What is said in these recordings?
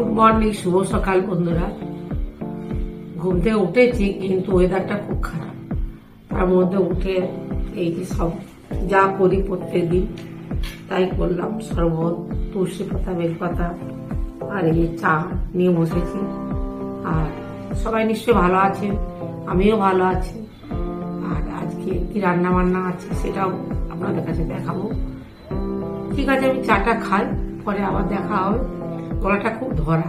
Good morning শুভ সকাল বন্ধুরা। ঘুম থেকে উঠেছি, কিন্তু ওয়েদারটা খুব খারাপ। তার মধ্যে উঠে এই যে সব যা করি প্রত্যেক দিন তাই করলাম। শরবত, তুলসী পাতা, বেলপাতা, আর এই চা নিয়ে বসেছি। আর সবাই নিশ্চয়ই ভালো আছে, আমিও ভালো আছি। আর আজকে কি রান্না বান্না আছে সেটাও আপনাদের কাছে দেখাবো। ঠিক আছে, আমি চাটা খাই, পরে আবার দেখা হবে। গলাটা খুব ধরা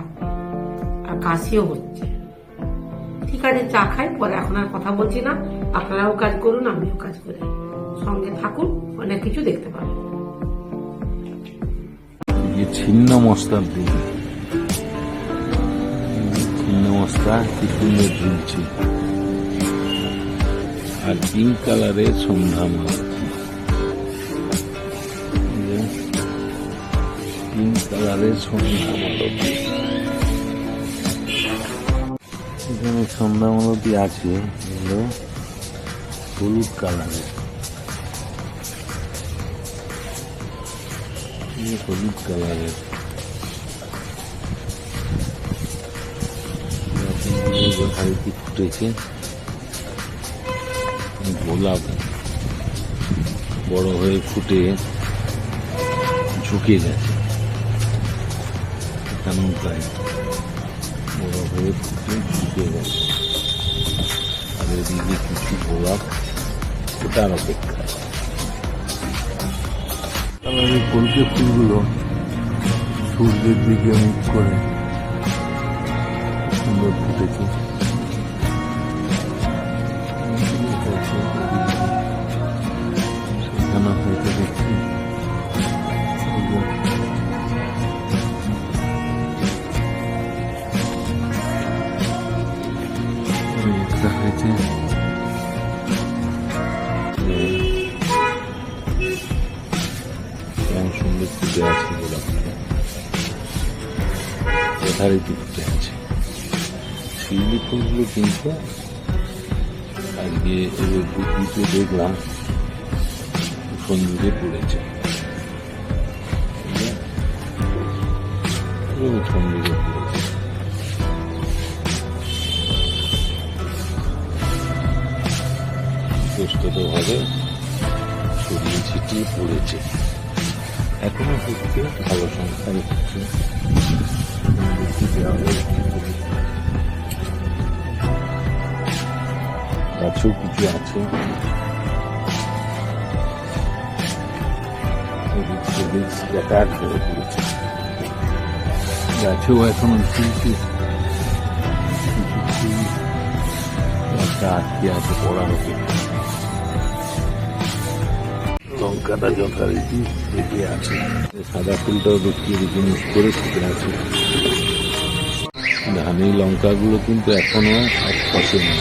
আর কাশিও হচ্ছে। ঠিক আছে, চা খাই, পরে এখন আর কথা বলছি না। আপনারাও কাজ করুন, আমিও কাজ করি সঙ্গে থাকুন, অনেক কিছু দেখতে পাবেন। ছিন্ন মস্তার দিন। ছিন্ন মস্তা, কি সুন্দর আর পিঙ্ক কালারের সন্ধ্যা মালতি পিঙ্ক কালারের এখানে সন্ধ্যা মালতি আছে হলো হলুদ কালারের। হলুদ কালারের। হাড়িটি ফুটেছে। গোলাপ বড় হয়ে ফুটে, ঝুঁকে গেছে। তেমন প্রায় বড় হয়ে ফুটে ঝুঁকে গেছে আর এদিকে কিছু গোলাপ ওটার অপেক্ষা এই কলকে ফুলগুলো সূর্যের দিকে মুখ করে সুন্দর ফুটেছে। সেখানে হয়তো ফুটে আছে যথারীতি আছে। ফুলগুলো কিন্তু আজকে বুদ্ধিতে দেখলাম পড়েছে। পড়েছে। ভাবে ছড়িয়ে ছিটিয়ে পড়েছে। এখনও হচ্ছে ভালো সংখ্যায় হচ্ছে। দেখতে দেওয়া হয়েছে। গাছেও কিছু আছে? এদিক সেদিক স্ক্যাটার হয়ে পড়েছে গাছেও এখনও কিছু কিছু ফুল একটা আটকে আছে, পড়ার উপর লঙ্কাটা যথারীতি লেগে আছে। সাদা ফুলটাও দেখি করে আছে। লঙ্কাগুলো কিন্তু এখনও আর ফসেনি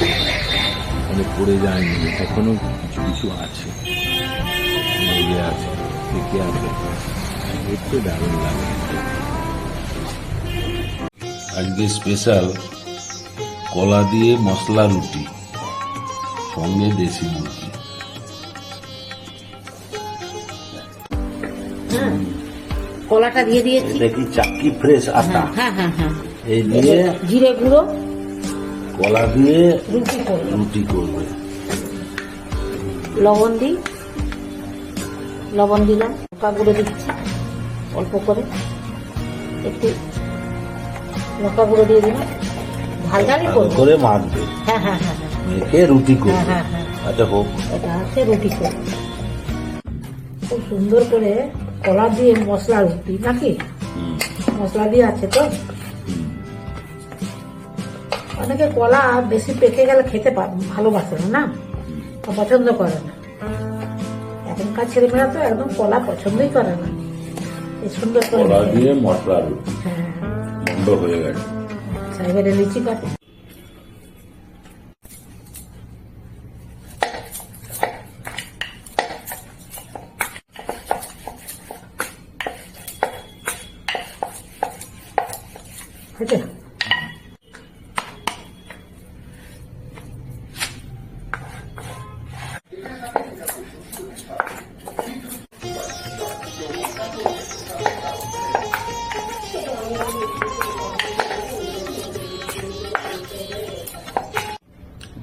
মানে পড়ে যায়নি, এখনও কিছু কিছু আছে। আছে লেগে আছে। দেখতে দারুণ লাগে। আজকে স্পেশাল কলা দিয়ে মশলা রুটি, সঙ্গে দেশি মুরগি। হ্যাঁ কলাটা দিয়ে দিয়েছি। এটা কি চাক্কি ফ্রেশ আটা? হ্যাঁ হ্যাঁ হ্যাঁ এই দিয়ে জিরে গুঁড়ো। কলা দিয়ে রুটি করব। রুটি করবে। লবণ দিই। লবণ দিলাম। লঙ্কা গুঁড়ো দিচ্ছি। অল্প করে। একটু লঙ্কা গুঁড়ো দিয়ে দিলাম। ঝাল ঝালই ভালো করব। করে মাখবে। হ্যাঁ হ্যাঁ হ্যাঁ হ্যাঁ। মেখে রুটি হ্যাঁ করবে। হ্যাঁ হ্যাঁ আচ্ছা হোক। এটা আছে রুটি করব। খুব সুন্দর করে কলা দিয়ে মশলা রুটি নাকি? মশলা দিয়ে আছে তো? অনেকে কলা বেশি পেকে গেলে খেতে ভালোবাসে না পছন্দ করে না। এখনকার ছেলেমেয়েরা তো একদম কলা পছন্দই করে না। সুন্দর করে কলা দিয়ে মশলা রুটি। হ্যাঁ। বন্ধ হয়ে গেছে। লিচি কাটে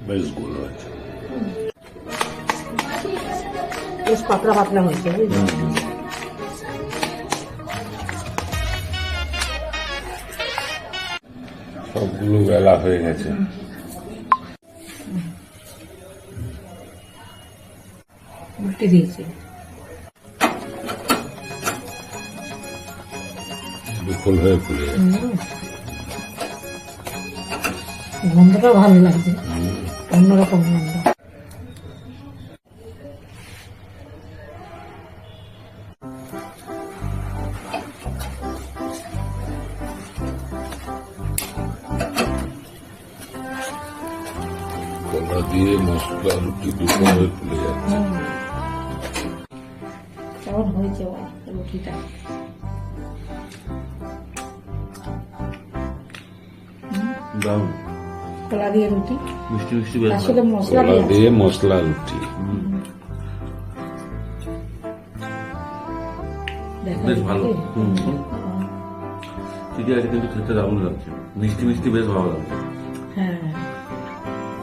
বেশ গোল হয়েছে বেশ পাতলা পাতলা হয়েছে সবগুলো বেলা হয়ে গেছে উল্টে দিয়েছি বিফল হয়ে ফুলে গন্ধটা ভালো লাগছে অন্যরকম গন্ধ। কলা দিয়ে মশলা রুটি দুটো হয়ে ফুলে যাচ্ছে। কেমন হয়েছে রুটিটা? দারুণ। কলা দিয়ে রুটি। মিষ্টি মিষ্টি বেশ তার মশলা কলা দিয়ে মশলা রুটি। বেশ ভালো। ঠিকই আছে কিন্তু খেতে দারুণ লাগছে। মিষ্টি মিষ্টি বেশ ভালো লাগছে। হ্যাঁ।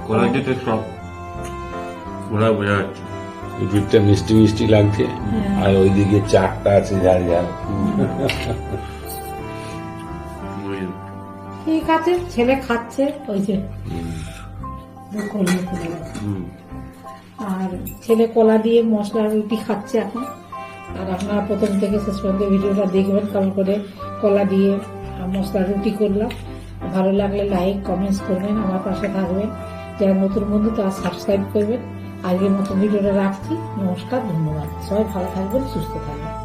কলার যে সব ওরা বোঝা যাচ্ছে। রুটিটা মিষ্টি মিষ্টি লাগছে। আর ওইদিকে চাটটা আছে ঝাল ঝাল। ঠিক আছে ছেলে খাচ্ছে, ওই যে আর ছেলে কলা দিয়ে মশলা রুটি খাচ্ছে এখন। আর আপনারা প্রথম থেকে শেষ পর্যন্ত ভিডিওটা দেখবেন কেমন করে কলা দিয়ে মশলা রুটি করলাম। ভালো লাগলে লাইক কমেন্টস করবেন, আমার পাশে থাকবেন। যারা নতুন বন্ধু, তারা সাবস্ক্রাইব করবেন। আজকের মতো ভিডিওটা রাখছি। নমস্কার, ধন্যবাদ। সবাই ভালো থাকবেন, সুস্থ থাকবেন।